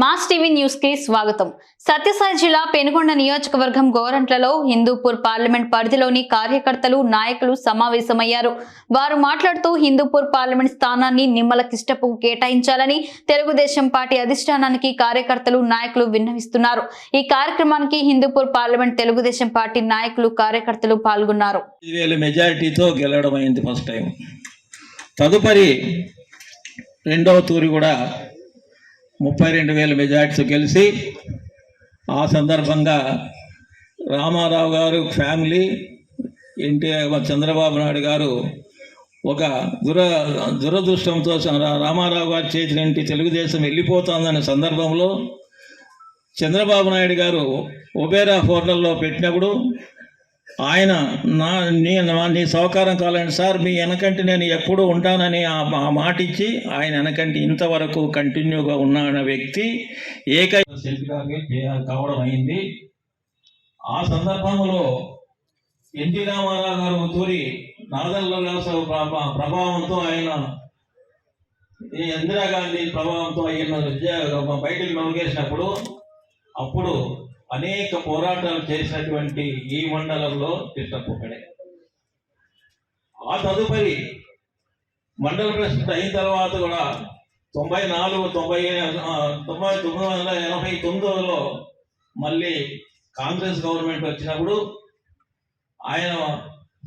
Mass TV న్యూస్కి స్వాగతం. సత్యసాయి జిల్లా పెనుగొండ నియోజకవర్గం గోరంట్లలో హిందూపూర్ పార్లమెంట్ పరిధిలోని కార్యకర్తలు నాయకులు సమావేశమయ్యారు. వారు మాట్లాడుతూ హిందూపూర్ పార్లమెంట్ స్థానాన్ని నిమ్మల కిష్టపు కేటాయించాలని తెలుగుదేశం పార్టీ అధిష్టానానికి కార్యకర్తలు నాయకులు విన్నవిస్తున్నారు. ఈ కార్యక్రమానికి హిందూపూర్ పార్లమెంట్ తెలుగుదేశం పార్టీ నాయకులు కార్యకర్తలు పాల్గొన్నారు. మెజారిటీతో గెలవడం అయింది ఫస్ట్ టైం. తదుపరి రెండవ తూరి కూడా ముప్పై రెండు వేల మెజార్టీస్ గెలిచి ఆ సందర్భంగా రామారావు గారు ఫ్యామిలీ ఎన్టీఆర్ చంద్రబాబు నాయుడు గారు ఒక దుర దురదృష్టంతో రామారావు గారు చేసినట్టు తెలుగుదేశం వెళ్ళిపోతుందనే సందర్భంలో చంద్రబాబు నాయుడు గారు ఒబేరా హోటల్లో పెట్టినప్పుడు ఆయన నా నీ నీ సహకారం కావాలండి సార్ మీ వెనకంటి నేను ఎప్పుడూ ఉంటానని ఆ మాట ఇచ్చి ఆయన వెనకంటి ఇంతవరకు కంటిన్యూగా ఉన్న వ్యక్తి ఏకైక కావడం అయింది. ఆ సందర్భంలో ఎన్టీ రామారావు గారు తూరి నాదల్ల ప్రభావంతో ఆయన ఇందిరాగాంధీ ప్రభావంతో ఆయన విద్య- బయటికి నొంగేసినప్పుడు అప్పుడు అనేక పోరాటాలు చేసినటువంటి ఈ మండలంలో కృష్ణప్పడే ఆ తదుపరి మండల ప్రెసిడెంట్ అయిన తర్వాత కూడా తొంభై నాలుగు తొంభై తొంభై తొమ్మిది వందల ఎనభై తొమ్మిదిలో మళ్ళీ కాంగ్రెస్ గవర్నమెంట్ వచ్చినప్పుడు ఆయన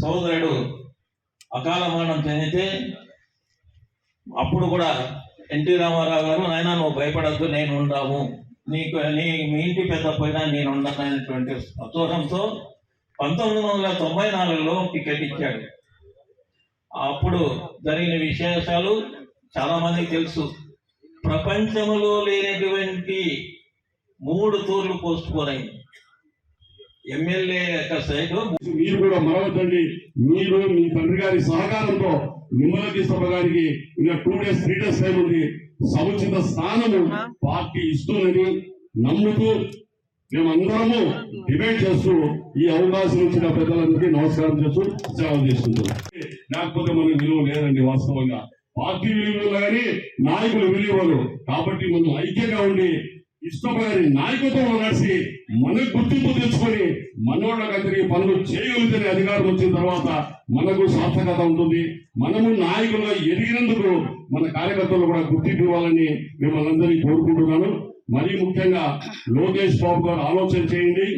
సోదరుడు అకాల మరణం చెందితే అప్పుడు కూడా ఎన్టీ రామారావు గారు నాయన నువ్వు భయపడద్దు నేను ఉండాము నీకు నీ మీ ఇంటి పెద్ద పోయినా నేను ఉండను అనేటువంటి సంతోషంతో పంతొమ్మిది వందల తొంభై నాలుగులో టికెట్ ఇచ్చాడు. అప్పుడు జరిగిన విశేషాలు చాలామందికి తెలుసు. ప్రపంచంలో లేనటువంటి మూడు తూర్లు పోస్ట్ పోన్ అయింది ఎమ్మెల్యే యొక్క సైడ్ మీరు కూడా మరవద్దండి. మీరు మీ తండ్రి గారి సహకారంతో నిమ్మలకి సభ గారికి ఇంకా two days three days time ఉంది. సముచిత స్థానము పార్టీ ఇస్తుందని నమ్ముతూ మేమందరము డిబేట్ చేస్తూ ఈ అవకాశం ఇచ్చిన పెద్దలందరికీ నమస్కారం చేస్తూ సేవ చేస్తున్నాం లేకపోతే మనకు విలువ లేదండి వాస్తవంగా. పార్టీ విలువలు కానీ నాయకులు విలువలు. కాబట్టి మనం ఐక్యంగా ఉండి ఇష్టపడి నాయకత్వం నడిచి మన గుర్తింపు తెచ్చుకొని మనోళ్ళకందరికీ పనులు చేయగలిగితే అధికారం వచ్చిన తర్వాత మనకు సార్థకత ఉంటుంది. మనము నాయకులుగా ఎదిగినందుకు మన కార్యకర్తలు కూడా గుర్తింపు ఇవ్వాలని మిమ్మల్ని అందరినీ కోరుకుంటున్నాను. మరీ ముఖ్యంగా లోకేష్ బాబు గారు ఆలోచన చేయండి.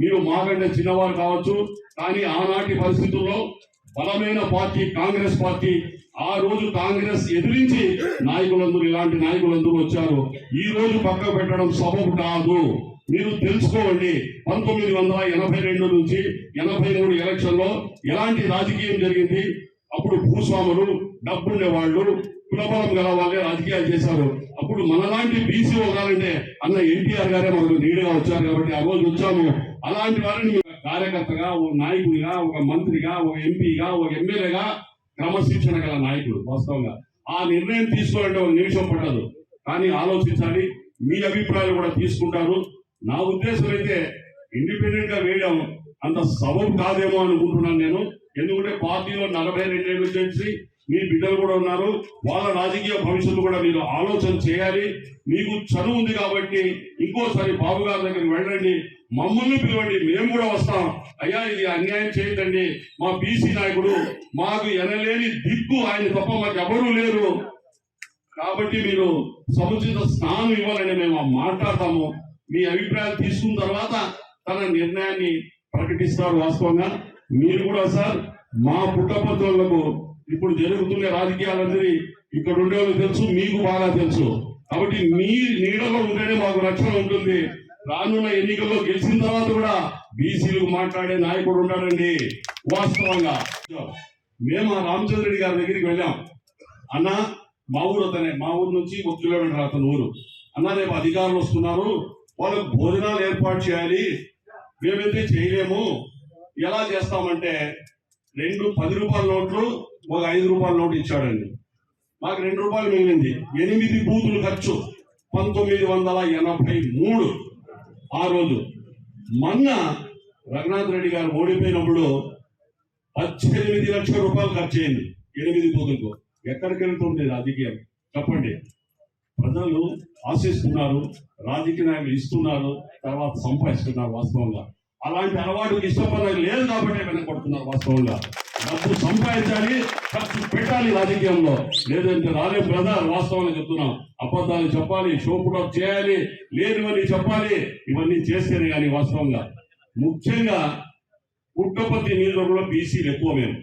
మీరు మాకంటే చిన్నవారు కావచ్చు. కానీ ఆనాటి పరిస్థితుల్లో బలమైన పార్టీ కాంగ్రెస్ పార్టీ ఆ రోజు కాంగ్రెస్ ఎదిరించి నాయకులందరూ ఇలాంటి నాయకులందరూ వచ్చారు. ఈ రోజు పక్క పెట్టడం సబబు కాదు. మీరు తెలుసుకోండి. పంతొమ్మిది వందల ఎనభై రెండు నుంచి ఎనభై మూడు ఎలక్షన్లో ఎలాంటి రాజకీయం జరిగింది? అప్పుడు భూస్వాములు డబ్బుండే వాళ్ళు కులబలం గల వాళ్ళే రాజకీయాలు చేశారు. అప్పుడు మనలాంటి బీసీ వర్గాలంటే అన్న ఎన్టీఆర్ గారే మనకు నీడగా వచ్చారు కాబట్టి ఆ రోజు వచ్చాము. అలాంటి వారిని కార్యకర్తగా ఓ నాయకుడిగా ఒక మంత్రిగా ఒక ఎంపీగా ఒక ఎమ్మెల్యేగా క్రమశిక్షణ గల నాయకుడు వాస్తవంగా. ఆ నిర్ణయం తీసుకోవాలంటే ఒక నిమిషం పట్టదు. కానీ ఆలోచించాలి. మీ అభిప్రాయాలు కూడా తీసుకుంటారు. నా ఉద్దేశం అయితే ఇండిపెండెంట్గా వేయడం అంత సబబు కాదేమో అనుకుంటున్నాను నేను. ఎందుకంటే పార్టీలో నలభై రెండేళ్ళు చేసి మీ బిడ్డలు కూడా ఉన్నారు. వాళ్ళ రాజకీయ భవిష్యత్తు కూడా మీరు ఆలోచన చేయాలి. మీకు చదువు ఉంది కాబట్టి ఇంకోసారి బాబు గారి దగ్గరికి వెళ్ళండి. మమ్మల్ని పిలవండి మేము కూడా వస్తాం. అయ్యా ఇది అన్యాయం చేయకండి మా బీసీ నాయకుడు మాకు ఎనలేని దిక్కు ఆయన తప్ప మాకు ఎవరూ లేరు. కాబట్టి మీరు సముచిత స్థానం ఇవ్వాలని మేము మాట్లాడతాము. మీ అభిప్రాయాలు తీసుకున్న తర్వాత తన నిర్ణయాన్ని ప్రకటిస్తారు వాస్తవంగా. మీరు కూడా సార్ మా పుట్టపత్రులకు ఇప్పుడు జరుగుతున్న రాజకీయాలందరి ఇక్కడ ఉండే వాళ్ళు తెలుసు మీకు బాగా తెలుసు. కాబట్టి మీ నీడలో ఉంటేనే మాకు రక్షణ ఉంటుంది. రానున్న ఎన్నికల్లో గెలిచిన తర్వాత కూడా బీసీలు మాట్లాడే నాయకుడు ఉంటాడండి వాస్తవంగా. మేము ఆ రామచంద్ర రెడ్డి గారి దగ్గరికి వెళ్ళాం. అన్న మా ఊరు అతనే. మా ఊరు నుంచి ఒక కిలోమీటర్ అతని ఊరు. అన్న రేపు అధికారులు వస్తున్నారు. వాళ్ళకు భోజనాలు ఏర్పాటు చేయాలి. మేమైతే చేయలేము. ఎలా చేస్తామంటే రెండు పది రూపాయల నోట్లు ఒక ఐదు రూపాయల నోటు ఇచ్చాడండి. మాకు రెండు రూపాయలు మిగిలింది. ఎనిమిది బూతులు ఖర్చు. పంతొమ్మిది వందల ఎనభై మూడు. ఆ రోజు మొన్న రఘునాథ్ రెడ్డి గారు ఓడిపోయినప్పుడు పద్దెనిమిది లక్షల రూపాయలు ఖర్చు అయింది. ఎనిమిది బూతులకు ఎక్కడికి వెళ్తుంది రాజకీయం? చెప్పండి. ప్రజలు ఆశిస్తున్నారు రాజకీయ నాయకులు ఇస్తున్నారు తర్వాత సంపాదిస్తున్నారు వాస్తవంగా. అలాంటి అలవాటు ఇష్టపడలేదు లేదు కాబట్టి వెనకొడుతున్నారు వాస్తవంగా. డబ్బు సంపాదించాలి ఖర్చు పెట్టాలి రాజకీయంలో. లేదంటే రాలే బ్రదర్ వాస్తవాన్ని చెప్తున్నాం. అబద్ధాలు చెప్పాలి షోపుడప్ చేయాలి లేనివన్నీ చెప్పాలి ఇవన్నీ చేస్తేనే కానీ వాస్తవంగా. ముఖ్యంగా పుట్టపతి నియోజకవర్గంలో బీసీలు ఎక్కువ మేము.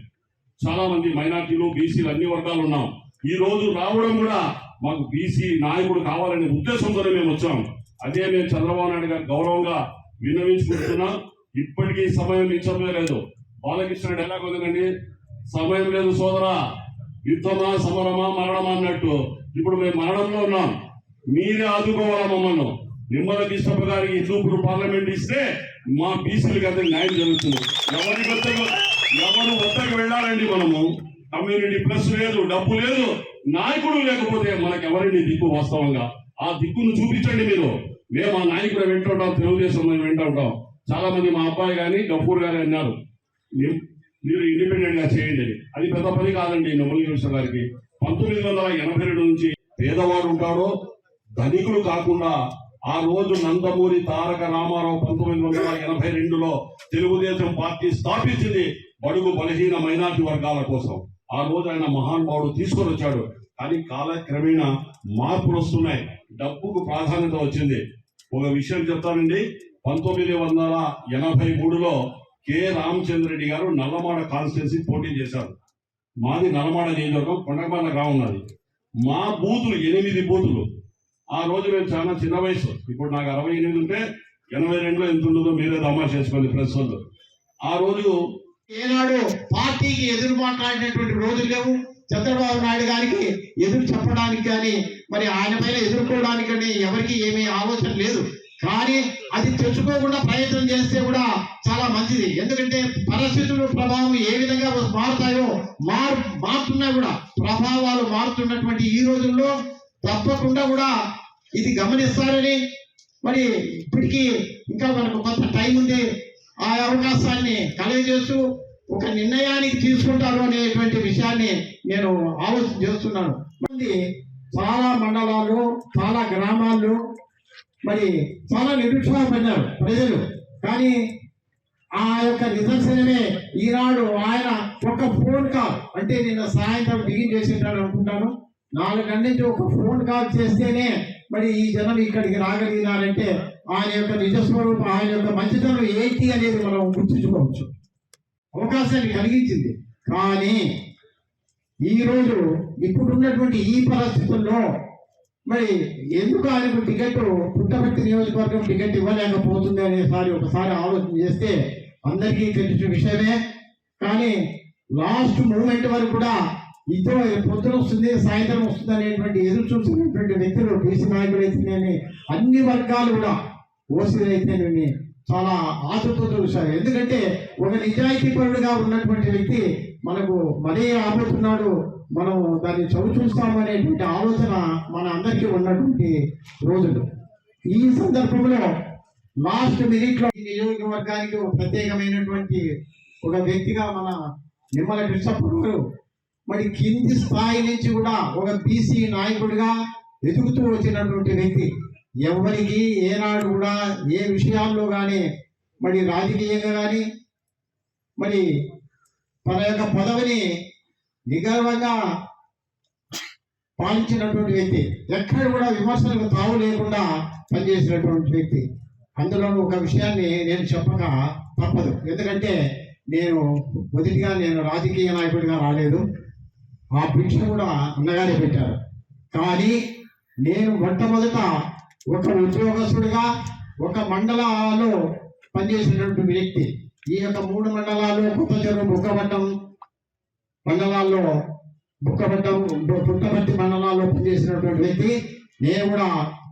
చాలా మంది మైనార్టీలు బీసీలు అన్ని వర్గాలు ఉన్నాం. ఈ రోజు రావడం కూడా మాకు బీసీ నాయకుడు కావాలనే ఉద్దేశంతోనే మేము వచ్చాం. అదే మేము చంద్రబాబు నాయుడు గారు గౌరవంగా విన్నవించుకుంటున్నాం. ఇప్పటికీ సమయం నిచ్చమే లేదు. బాలకృష్ణ ఎలా ఉందండి సమయం లేదు సోదరా. యుద్ధమా సమరమా మరణమా అన్నట్టు. ఇప్పుడు మేము మరణంలో ఉన్నాం. మీరే ఆదుకోవాలా మమ్మల్ని? నిమ్మల కృష్ణప్ప గారికి హిందూపుడు పార్లమెంట్ ఇస్తే మా బీసీలకి అంత న్యాయం జరుగుతుంది. ఎవరి వద్దకు ఎవరు వద్దకు వెళ్ళాలండి మనము? కమ్యూనిటీ ప్లస్ లేదు డబ్బు లేదు నాయకుడు లేకపోతే మనకు ఎవరండి దిక్కు వాస్తవంగా? ఆ దిక్కును చూపించండి మీరు. మేము ఆ నాయకుడు వింటుంటాం తెలుగుదేశం మేము ఉంటాం. చాలా మంది మా అబ్బాయి కానీ గఫూర్ గారు అన్నారు. మీరు ఇండిపెండెంట్గా చేయండి. అది పెద్ద పని కాదండి నమ్మల కృష్ణ గారికి. పంతొమ్మిది వందల ఎనభై రెండు నుంచి పేదవాడు ఉంటాడో ధనికులు కాకుండా ఆ రోజు నందమూరి తారక రామారావు పంతొమ్మిది వందల ఎనభై రెండులో తెలుగుదేశం పార్టీ స్థాపించింది బడుగు బలహీన మైనార్టీ వర్గాల కోసం. ఆ రోజు ఆయన మహానుభావుడు తీసుకొని వచ్చాడు. కానీ కాలక్రమేణా మార్పులు వస్తున్నాయి. డబ్బుకు ప్రాధాన్యత వచ్చింది. ఒక విషయం చెప్తానండి. పంతొమ్మిది వందల ఎనభై మూడులో కె. రామచంద్రరెడ్డి గారు నల్లమాడ కాన్స్టిట్యున్సీ పోటీ చేశారు. మాది నల్లమాడ నియోజకవర్గం కొండకొండ గ్రామం నాది మా బూతులు ఎనిమిది బూతులు. ఆ రోజు నేను చాలా చిన్న వయసు. ఇప్పుడు నాకు అరవై ఎనిమిది ఉంటే ఎనభై రెండులో ఎంత ఉండదో మీరే దమా చేసుకోండి ప్రెస్ వాళ్ళు. ఆ రోజు ఏనాడు పార్టీకి ఎదురు మాట్లాడినటువంటి రోజులు లేవు. చంద్రబాబు నాయుడు గారికి ఎదురు చెప్పడానికి కానీ మరి ఆయన పైన ఎదుర్కోవడానికి కానీ ఎవరికి ఏమీ ఆలోచన లేదు. కానీ అది తెచ్చుకోకుండా ప్రయత్నం చేస్తే కూడా చాలా మంచిది. ఎందుకంటే పరిస్థితులు ప్రభావం ఏ విధంగా మారుతాయో మారు మారుతున్నా కూడా ప్రభావాలు మారుతున్నటువంటి ఈ రోజుల్లో తప్పకుండా కూడా ఇది గమనిస్తారని మరి ఇప్పటికీ ఇంకా మనకు కొంత టైం ఉంది ఆ అవకాశాన్ని కలగజేస్తూ ఒక నిర్ణయానికి తీసుకుంటారు అనేటువంటి విషయాన్ని నేను ఆలోచన చేస్తున్నాను. మంది చాలా మండలాలు చాలా గ్రామాల్లో మరి చాలా నిరుత్సాహపడినారు ప్రజలు. కానీ ఆ యొక్క నిదర్శనమే ఈనాడు ఆయన ఒక ఫోన్ కాల్. అంటే నిన్న సాయంత్రం బిగిన్ చేసింటాడు అనుకుంటాను. నాలుగు గంటల నుంచి ఒక ఫోన్ కాల్ చేస్తేనే మరి ఈ జనం ఇక్కడికి రాగలిగినారంటే ఆయన యొక్క నిజస్వరూపం ఆయన యొక్క మంచితనం ఏంటి అనేది మనం గుర్తుంచుకోవచ్చు. అవకాశాన్ని కలిగించింది. కానీ ఈరోజు ఇప్పుడున్నటువంటి ఈ పరిస్థితుల్లో మరి ఎందుకు ఆయనకు టికెట్ పుట్టపర్తి నియోజకవర్గం టికెట్ ఇవ్వలేకపోతుంది అనేసారి ఒకసారి ఆలోచన చేస్తే అందరికీ తెలిసిన విషయమే. కానీ లాస్ట్ మూమెంట్ వరకు కూడా ఇద్దరు పొద్దున వస్తుంది సాయంత్రం వస్తుంది అనేటువంటి ఎదురు చూసినటువంటి వ్యక్తులు బీసీ నాయకులు అయితేనేమి అన్ని వర్గాలు కూడా ఓసీలు అయితేనేమి చాలా ఆశతో చూశారు. ఎందుకంటే ఒక నిజాయితీపరుడుగా ఉన్నటువంటి వ్యక్తి మనకు మరీ రాబోతున్నాడు మనం దాన్ని చవి చూస్తామనేటువంటి ఆలోచన మన అందరికీ ఉన్నటువంటి రోజులు. ఈ సందర్భంలో లాస్ట్ మినిట్లో ఈ నియోజకవర్గానికి ఒక ప్రత్యేకమైనటువంటి ఒక వ్యక్తిగా మన నిమ్మల కృష్ణప్పుడు గారు మరి కింది స్థాయి నుంచి కూడా ఒక బీసీ నాయకుడిగా ఎదుగుతూ వచ్చినటువంటి వ్యక్తి. ఎవరికి ఏనాడు కూడా ఏ విషయాల్లో కానీ మరి రాజకీయంగా కానీ మరి తన యొక్క పదవిని నిగర్వంగా పాలించినటువంటి వ్యక్తి ఎక్కడ కూడా విమర్శలకు తావు లేకుండా పనిచేసినటువంటి వ్యక్తి. అందులో ఒక విషయాన్ని నేను చెప్పక తప్పదు. ఎందుకంటే నేను మొదటిగా నేను రాజకీయ నాయకుడిగా రాలేదు. ఆ భిక్ష కూడా అన్నగానే పెట్టారు. కానీ నేను మొట్టమొదట ఒక ఉద్యోగస్తుడిగా ఒక మండలాలో పనిచేసినటువంటి వ్యక్తి. ఈ యొక్క మూడు మండలాలు కొత్త చెరువు బుక్కపట్నం మండలాల్లో బుక్కపట్నం బుక్కబట్టి మండలాల్లో పనిచేసినటువంటి వ్యక్తి నేను కూడా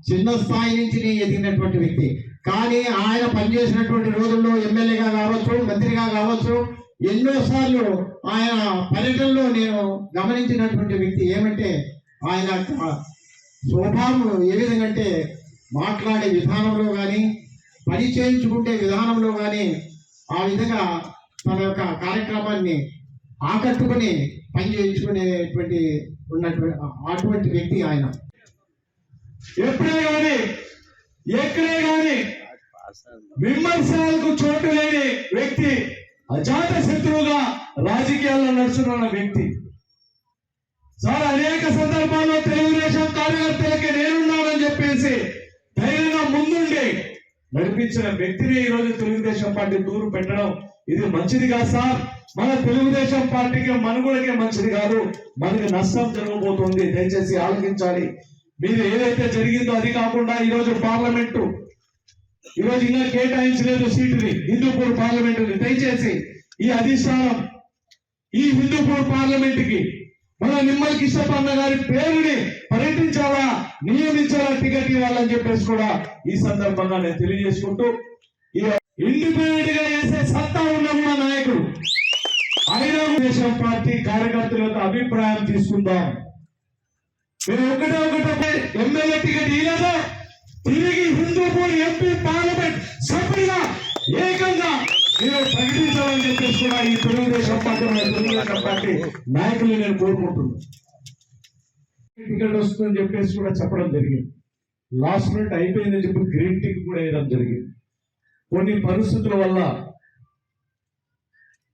చిన్న స్థాయి నుంచి నేను ఎదిగినటువంటి వ్యక్తి. కానీ ఆయన పనిచేసినటువంటి రోజుల్లో ఎమ్మెల్యేగా కావచ్చు మంత్రిగా కావచ్చు ఎన్నోసార్లు ఆయన పర్యటనలో నేను గమనించినటువంటి వ్యక్తి ఏమంటే ఆయన స్వభావం ఏ విధంగా అంటే మాట్లాడే విధానంలో కానీ పని చేయించుకుంటే విధానంలో కానీ ఆ విధంగా తన యొక్క కార్యక్రమాన్ని ఆకట్టుకుని పని చేయించుకునేటువంటి ఉన్నటువంటి అటువంటి వ్యక్తి ఆయన. ఎప్పుడే గాని ఎక్కడే గాని విమర్శలకు చోటు లేని వ్యక్తి అజాత శత్రువుగా రాజకీయాల్లో నడుస్తున్న వ్యక్తి. సార్ అనేక సందర్భాల్లో తెలుగుదేశం కార్యకర్తలకి నేనున్నానని చెప్పేసి ధైర్యంగా ముందుండి నడిపించిన వ్యక్తిని ఈ రోజు తెలుగుదేశం పార్టీ దూరు పెట్టడం ఇది మంచిది కాదు సార్. మన తెలుగుదేశం పార్టీకి మనుగడకే మంచిది కాదు. మనకి నష్టం జరగబోతుంది. దయచేసి ఆలోచించాలి. మీరు ఏదైతే జరిగిందో అది కాకుండా ఈ రోజు పార్లమెంటు ఈ రోజు ఇంకా కేటాయించలేదు సీటుని. హిందూపూర్ పార్లమెంట్ దయచేసి ఈ అధిష్టానం ఈ హిందూపూర్ పార్లమెంట్కి మన నిమ్మల్ కిషపన్న గారి పేరుని పర్యటించాలా? నియమించాలా? టికెట్ ఇవ్వాలని చెప్పేసి కూడా ఈ సందర్భంగా నేను తెలియజేసుకుంటూ ఈ ఇండిపెండెంట్గా చేసే సత్తా ఉన్న మా నాయకుడు. అయినా దేశం పార్టీ కార్యకర్తలతో అభిప్రాయం తీసుకుందాం. మీరు ఒకటే ఒకటే ఎమ్మెల్యే టికెట్ ఇవ్వలేదు తిరిగి హిందూపూర్ ఎంపీ పార్లమెంట్ సభ్యులుగా ఏకంగా మీరు ప్రకటించాలని చెప్పేసి కూడా ఈ తెలుగుదేశం పార్టీ తెలుగుదేశం పార్టీ నాయకులు నేను కోరుకుంటున్నాను. టికెట్ వస్తుందని చెప్పేసి కూడా చెప్పడం జరిగింది. లాస్ట్ మినిట్ అయిపోయిందని చెప్పి గ్రీన్ టిక్ కూడా వేయడం జరిగింది. కొన్ని పరిస్థితుల వల్ల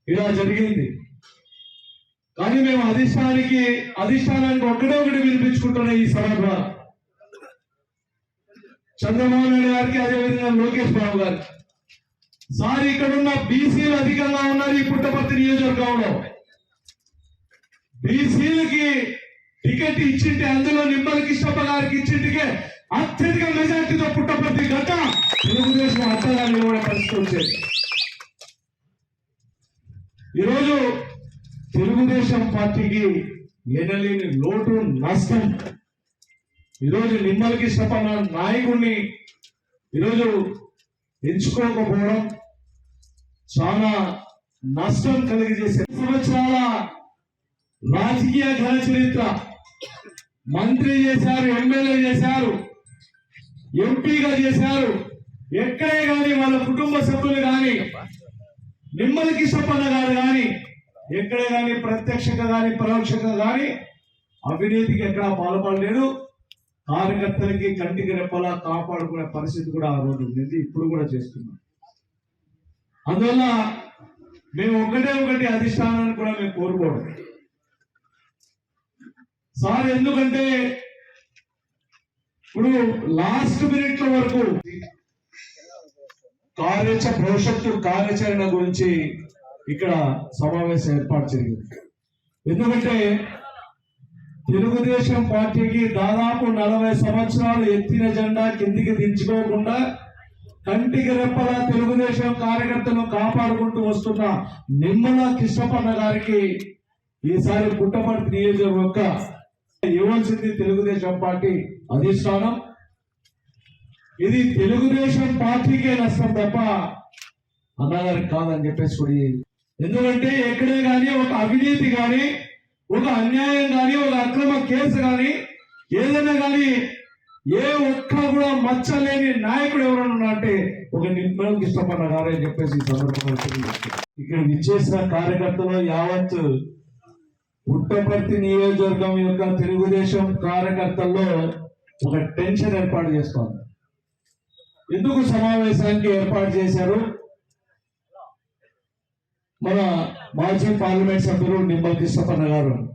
ఇలా జరిగింది. కానీ మేము అధిష్టానికి అధిష్టానానికి ఒక్కడే ఒకటి వినిపించుకుంటున్నాం ఈ సభ ద్వారా. చంద్రబాబు నాయుడు గారికి అదేవిధంగా లోకేష్ బాబు గారికి. సార్ ఇక్కడున్న బీసీలు అధికంగా ఉన్నారు ఈ పుట్టపర్తి నియోజకవర్గంలో. బీసీలకి టికెట్ ఇచ్చింటే అందులో నిమ్మల కృష్ణప్ప గారికి ఇచ్చింటికే అత్యధిక మెజార్టీతో పుట్టపర్తి గత తెలుగుదేశం అత్తగా నిలబడే పరిస్థితి వచ్చేది ఈరోజు తెలుగుదేశం పార్టీకి ఎనలేని లోటు నష్టం. ఈరోజు నిమ్మలకి ఇష్టపడిన నాయకుడిని ఈరోజు ఎంచుకోకపోవడం చాలా నష్టం కలిగజేసే సంవత్సరాల రాజకీయ ఘన చరిత్ర. మంత్రి చేశారు ఎమ్మెల్యే చేశారు. ఎంపీగా చేశారు. ఎక్కడే కానీ వాళ్ళ కుటుంబ సభ్యులు కానీ నిమ్మల కిష్టపన్న గారు కానీ ఎక్కడే కానీ ప్రత్యక్షంగా కానీ పరోక్షంగా కానీ అవినీతికి ఎక్కడా పాల్పడలేదు. కార్యకర్తలకి కంటికి రెప్పలా కాపాడుకునే పరిస్థితి కూడా ఆ రోజు ఉంది. ఇప్పుడు కూడా చేస్తున్నాం. అందువల్ల మేము ఒకటే ఒకటి అధిష్టానాన్ని కూడా మేము కోరుకోవడం. సార్ ఎందుకంటే ఇప్పుడు లాస్ట్ మినిట్ వరకు కార్యచ భవిష్యత్తు కార్యాచరణ గురించి ఇక్కడ సమావేశం ఏర్పాటు జరిగింది. ఎందుకంటే తెలుగుదేశం పార్టీకి దాదాపు నలభై సంవత్సరాలు ఎత్తిన జెండా కిందికి దించుకోకుండా కంటికి రెప్పల తెలుగుదేశం కార్యకర్తలను కాపాడుకుంటూ వస్తున్న నిమ్మల కృష్ణపన్న గారికి ఈసారి పుట్టపర్తి నియోజకవర్గ ఇవ్వాల్సింది తెలుగుదేశం పార్టీ అధిష్టానం. ఇది తెలుగుదేశం పార్టీకే నష్టం తప్ప అన్నగారికి కాదని చెప్పేసి కూడా ఎందుకంటే ఎక్కడే గాని ఒక అవినీతి గాని ఒక అన్యాయం గాని ఒక అక్రమ కేసు గాని ఏదైనా గాని ఏ ఒక్క కూడా మచ్చలేని నాయకుడు ఎవరైనా అంటే ఒక నిర్మలం ఇష్టపడిన గారు అని చెప్పేసి సందర్భంగా ఇక్కడ విచ్చేసిన కార్యకర్తలు యావత్ పుట్టపర్తి నియోజకవర్గం యొక్క తెలుగుదేశం కార్యకర్తల్లో ఒక టెన్షన్ ఏర్పాటు చేసుకోవాలి. ఎందుకు సమావేశానికి ఏర్పాటు చేశారు? మన మాజీ పార్లమెంట్ సభ్యులు నిమ్మల కృష్ణపన్న గారు